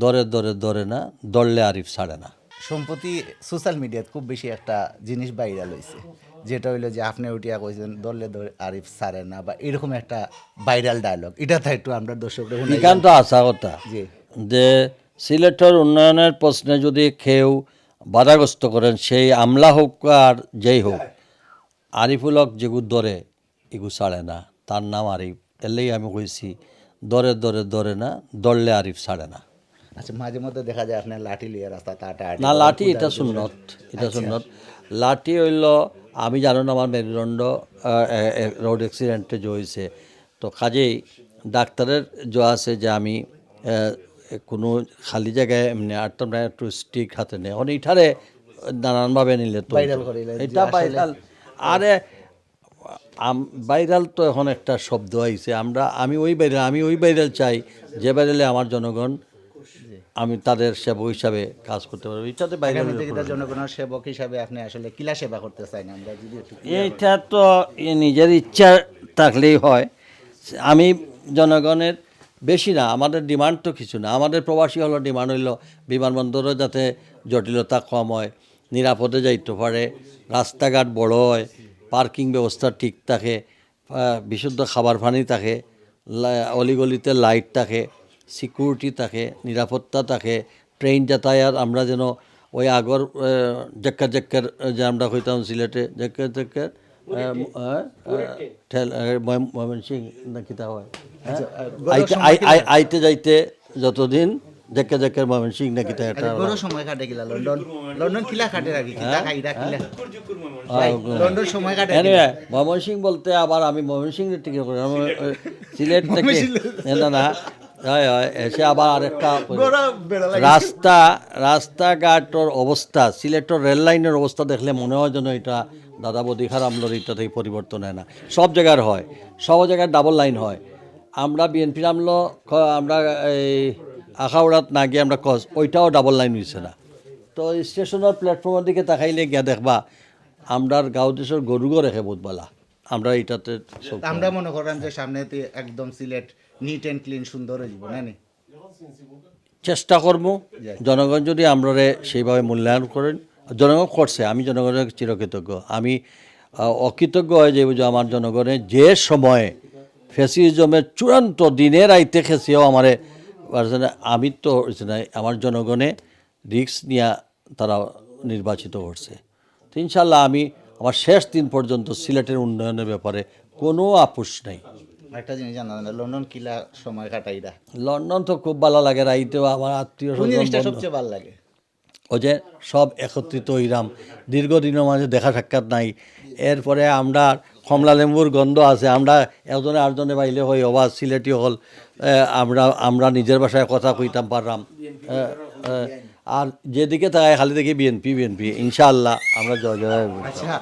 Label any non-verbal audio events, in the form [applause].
দরে দরে দরে না দরলে আরিফ ছাড়ে না। সম্প্রতি সোশ্যাল মিডিয়াত খুব বেশি একটা জিনিস ভাইরাল হয়েছে যেটা হইল যে আপনি উঠিয়া কইছেন দলে দলে আরিফ সারে না বা এরকম একটা ভাইরাল ডায়লগ এটা তাই একটু আমরা দর্শকরা শুনাই এখান তো আসা কথা জি। যে সিলেটের উন্নয়নের প্রশ্নে যদি কেউ বাধাগ্রস্ত করেন সেই আমলা হোক আর যেই হোক আরিফুল হক যেগু দরে এগু ছাড়ে না। তার নাম আরিফ। এলেই আমি কইছি দরে দরে দরে না দরলে আরিফ ছাড়ে না। আচ্ছা মাঝে মধ্যে দেখা যায় আপনার লাঠি লিয়ে রাস্তা তাটা না লাঠি এটা সুন্নত এটা সুন্নত। লাঠি হইল আমি জানো না আমার মেরুদণ্ড রোড অ্যাক্সিডেন্টে যে হয়েছে তো কাজেই ডাক্তারের যে আছে যে আমি কোনো খালি জায়গায় এমনি আর তোমরা একটু স্টিক হাতে নেই। এখন এইটারে নানানভাবে নিলে তো এটা ভাইরাল আরে ভাইরাল তো এখন একটা শব্দ আইছে। আমরা আমি ওই ভাইরাল আমি ওই ভাইরাল চাই যে ভাইরালে আমার জনগণ আমি তাদের সেবক হিসাবে কাজ করতে পারব। এটাতে জনগণের সেবক হিসাবে আপনি আসলে কিলা সেবা করতে চাই না? আমরা যদি এইটা তো নিজের ইচ্ছা থাকলেই হয়। আমি জনগণের বেশি না আমাদের ডিমান্ড তো কিছু না। আমাদের প্রবাসী হলো ডিমান্ড হইল বিমানবন্দরও যাতে জটিলতা কম হয় নিরাপদে যাইতে পারে রাস্তাঘাট বড় হয় পার্কিং ব্যবস্থা ঠিক থাকে বিশুদ্ধ খাবার পানি থাকে অলিগলিতে লাইট থাকে সিকিউরিটি থাকে নিরাপত্তা থাকে ট্রেন যাতায়াত আমরা যেন ওই আগর জেক্কার জেক্কার যে আমরা কইতাম সিলেটে জেক্কার জেক্কার ময়মনসিং না কিতা হয় হ্যাঁ? আইতে আই- আইতে যাইতে যতদিন জেক্কা জেক্কার ময়মনসিং না কিতা এটা বড় সময় কাটে গেলা লন্ডন লন্ডন কিলা কাটে রাখি কিলা খাইরা কিলা। লন্ডন সময় কাটে ময়মনসিং বলতে আবার আমি করি আমি, সিলেট থেকে না না এসে আবার আরেকটা [laughs] রাস্তা রাস্তাঘাটর অবস্থা সিলেটের রেল লাইনের অবস্থা দেখলে মনে হয় যেন এটা দাদা বদিখার আমলোর এটা থেকে পরিবর্তন হয় না। সব জায়গার হয় সব জায়গায় ডাবল লাইন হয়। আমরা বিএনপির আমলো আমরা এই আখাউড়াত না গিয়ে আমরা কস ওইটাও ডাবল লাইন হয়েছে না। তো স্টেশনের প্ল্যাটফর্মের দিকে তাকাইলে গিয়া দেখবা আমরার গাঁও দেশের গরুগো রেখে বুধবালা। আমরা এটাতে আমরা মনে করেন যে সামনে একদম সিলেট নিট অ্যান্ড ক্লিন সুন্দর হয়ে না চেষ্টা করব। জনগণ যদি আমরা সেইভাবে মূল্যায়ন করেন জনগণ করছে আমি জনগণের চিরকৃতজ্ঞ। আমি অকৃতজ্ঞ হয়ে যাইব যে আমার জনগণের যে সময়ে ফেসিজমের চূড়ান্ত দিনের আইতে খেসিও আমারে আমি তো আমার জনগণে রিক্স নিয়ে তারা নির্বাচিত করছে তো ইনশাল্লাহ আমি আমার শেষ দিন পর্যন্ত সিলেটের উন্নয়নের ব্যাপারে কোনো আপোষ নেই। একটা জিনিস জানা না, লন্ডন কিলা সময় কাটাইরা লন্ডন তো খুব ভালো লাগে রাইতেও আমার আত্মীয় জিনিসটা সবচেয়ে ভালো লাগে? ও যে সব একত্রিত হইলাম দীর্ঘদিনের মাঝে দেখা সাক্ষাৎ নাই। এরপরে আমরা কমলা লেম্বুর গন্ধ আছে আমরা একজনে আরেকজনে বাইলে হই অবা সিলেটি হল আমরা আমরা নিজের ভাষায় কথা কইতাম পারলাম আর যেদিকে তাকায় খালি দেখি বিএনপি বিএনপি ইনশাআল্লাহ আমরা জয় জয়